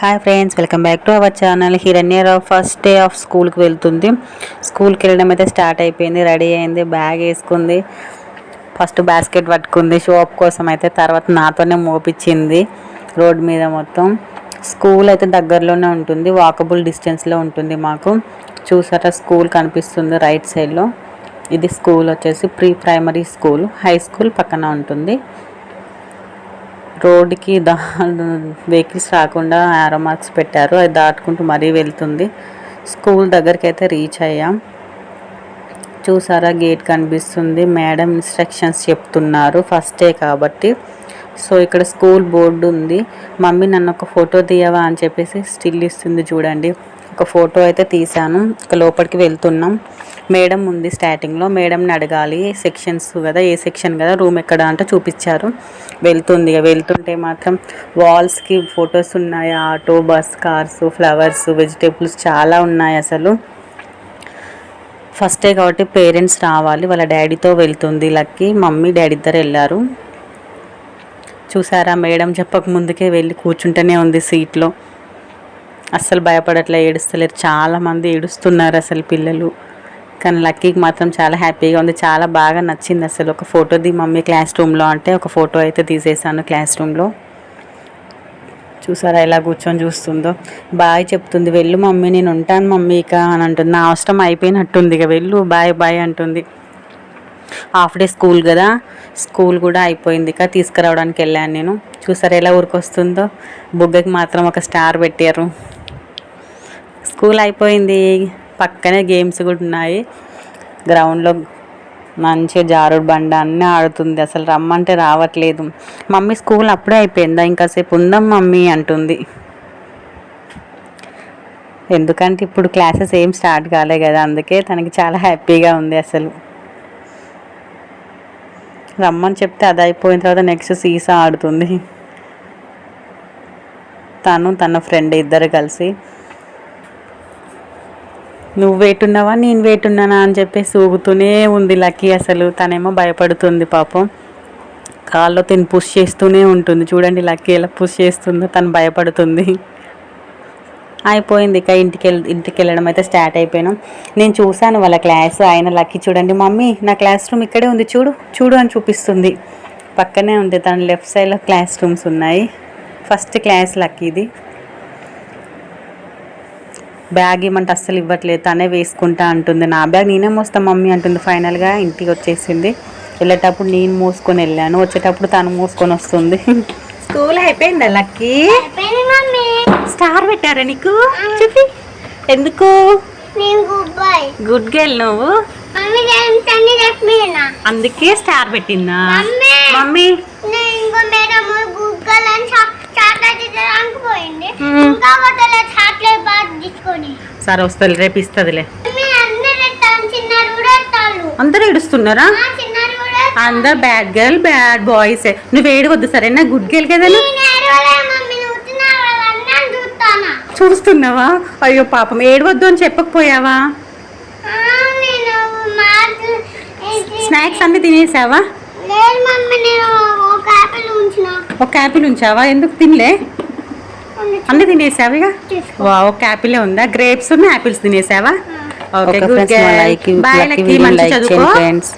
Hi friends welcome back to our channel హిరణ్యరావు first day of స్కూల్కి వెళ్తుంది. స్కూల్కి వెళ్ళడం అయితే స్టార్ట్ అయిపోయింది రెడీ అయింది బ్యాగ్ వేసుకుంది. ఫస్ట్ బాస్కెట్ పట్టుకుంది షోప్ కోసం అయితే తర్వాత నాతోనే మోపించింది రోడ్ మీద మొత్తం. స్కూల్ అయితే దగ్గరలోనే ఉంటుంది వాకబుల్ డిస్టెన్స్లో ఉంటుంది మాకు. చూసారా స్కూల్ కనిపిస్తుంది రైట్ సైడ్లో ఇది స్కూల్ వచ్చేసి pre primary school high school పక్కన ఉంటుంది. రోడ్డుకి దా వెహికల్స్ రాకుండా యారో మార్క్స్ పెట్టారు. అది దాటుకుంటూ మరీ వెళ్తుంది. స్కూల్ దగ్గరికి అయితే రీచ్ అయ్యాం. చూసారా గేట్ కనిపిస్తుంది. మేడం ఇన్స్ట్రక్షన్స్ చెప్తున్నారు. ఫస్ట్ డే కాబట్టి. సో ఇక్కడ స్కూల్ బోర్డు ఉంది. మమ్మీ నన్ను ఒక ఫోటో తీయవా? అని చెప్పేసి స్టిల్ ఇస్తుంది చూడండి. ఒక ఫోటో అయితే తీసాను ఇక లోపలికి వెళ్తున్నాం. మేడం ఉంది స్టార్టింగ్లో మేడంని అడగాలి సెక్షన్స్ కదా ఏ సెక్షన్ కదా రూమ్ ఎక్కడ అంటే చూపించారు. వెళ్తుంది ఇక. వెళ్తుంటే మాత్రం వాల్స్కి ఫొటోస్ ఉన్నాయి? Auto bus cars flowers vegetables చాలా ఉన్నాయి అసలు. ఫస్టే కాబట్టి పేరెంట్స్ రావాలి. వాళ్ళ డాడీతో వెళ్తుంది లక్కి. మమ్మీ డాడీ ఇద్దరు వెళ్ళారు. చూసారా మేడం చెప్పక ముందుకే వెళ్ళి కూర్చుంటూనే ఉంది సీట్లో అస్సలు భయపడట్లే ఏడుస్తలేరు. చాలామంది ఏడుస్తున్నారు అసలు పిల్లలు. కానీ లక్కీకి మాత్రం చాలా హ్యాపీగా ఉంది. చాలా బాగా నచ్చింది అసలు. ఒక ఫోటో ది మమ్మీ క్లాస్ రూమ్లో అంటే ఒక ఫోటో అయితే తీసేసాను క్లాస్ రూమ్లో చూసారా ఎలా కూర్చొని చూస్తుందో. బాయ్ చెప్తుంది వెళ్ళు మమ్మీ నేను ఉంటాను మమ్మీ ఇక అని అంటుంది. నా అవసరం అయిపోయినట్టుంది ఇక వెళ్ళు బాయ్ బాయ్ అంటుంది. హాఫ్ డే స్కూల్ కదా. స్కూల్ కూడా అయిపోయింది ఇక తీసుకురావడానికి వెళ్ళాను నేను. చూసారా ఎలా ఊరికొస్తుందో. బుగ్గకి మాత్రం ఒక స్టార్ పెట్టారు. స్కూల్ అయిపోయింది. పక్కనే గేమ్స్ కూడా ఉన్నాయి. గ్రౌండ్లో మంచిగా జారుడు బండ అన్నీ ఆడుతుంది. అసలు రమ్మంటే రావట్లేదు. మమ్మీ స్కూల్ అప్పుడే అయిపోయిందా? ఇంకాసేపు ఉందాం మమ్మీ అంటుంది. ఎందుకంటే ఇప్పుడు క్లాసెస్ ఏం స్టార్ట్ కాలే కదా. అందుకే తనకి చాలా హ్యాపీగా ఉంది అసలు. రమ్మని చెప్తే అది అయిపోయిన తర్వాత నెక్స్ట్ సీసా ఆడుతుంది. తను తన ఫ్రెండ్ ఇద్దరు కలిసి నువ్వు వేటున్నావా? నేను వేటున్నానా? అని చెప్పేసి ఊగుతూనే ఉంది లక్కీ. అసలు తనేమో భయపడుతుంది పాపం. కాల్లో తిని పుష్ చేస్తూనే ఉంటుంది. చూడండి లక్కీ ఎలా పుష్ చేస్తుందో తను భయపడుతుంది. అయిపోయింది ఇక. ఇంటికి వెళ్ళి ఇంటికి వెళ్ళడం అయితే స్టార్ట్ అయిపోయినాం. నేను చూశాను వాళ్ళ క్లాస్ ఆయన లక్కీ చూడండి మమ్మీ నా క్లాస్ రూమ్ ఇక్కడే ఉంది. చూడు చూడు అని చూపిస్తుంది. పక్కనే ఉంది. తన లెఫ్ట్ సైడ్లో క్లాస్ రూమ్స్ ఉన్నాయి. ఫస్ట్ క్లాస్ లక్కీది. బ్యాగ్ ఇవ్వమంటే అస్సలు ఇవ్వట్లేదు తనే వేసుకుంటా అంటుంది. నా బ్యాగ్ నేనే మోస్తా మమ్మీ అంటుంది. ఫైనల్గా ఇంటికి వచ్చేసింది. వెళ్ళేటప్పుడు నేను మోసుకొని వెళ్ళాను. వచ్చేటప్పుడు తను మోసుకొని వస్తుంది. స్కూల్ అయిపోయిందా లక్కీ? స్టార్ పెట్టారా నీకు? చెప్పి ఎందుకు? గుడ్ గర్ల్ నువ్వు? అందుకే స్టార్ పెట్టిందా? మమ్మీ. ఇంకో సరే వస్తుంది రేపు ఇస్తుందిలే. అందరు ఏడుస్తున్నారా? అందరు బ్యాడ్ గర్ల్ బ్యాడ్ బాయ్స్ నువ్వు ఏడవద్దు సరేనా? గుడ్ గర్ల్ కదా చూస్తున్నావా? అయ్యో పాపం ఏడవద్దు అని చెప్పకపోయావా? స్నాక్స్ అన్ని తినేసావా? ఒక యాపిల్ ఉంచావా? ఎందుకు తినలే? అన్ని తినేసావా ఇక? వా ఒక యాపిల్ ఉందా? గ్రేప్స్ ఉన్న యాపిల్స్ తినేసావా? ఓకే గుడ్ లైక్ మంచి చదువుకో. ఫ్రెండ్స్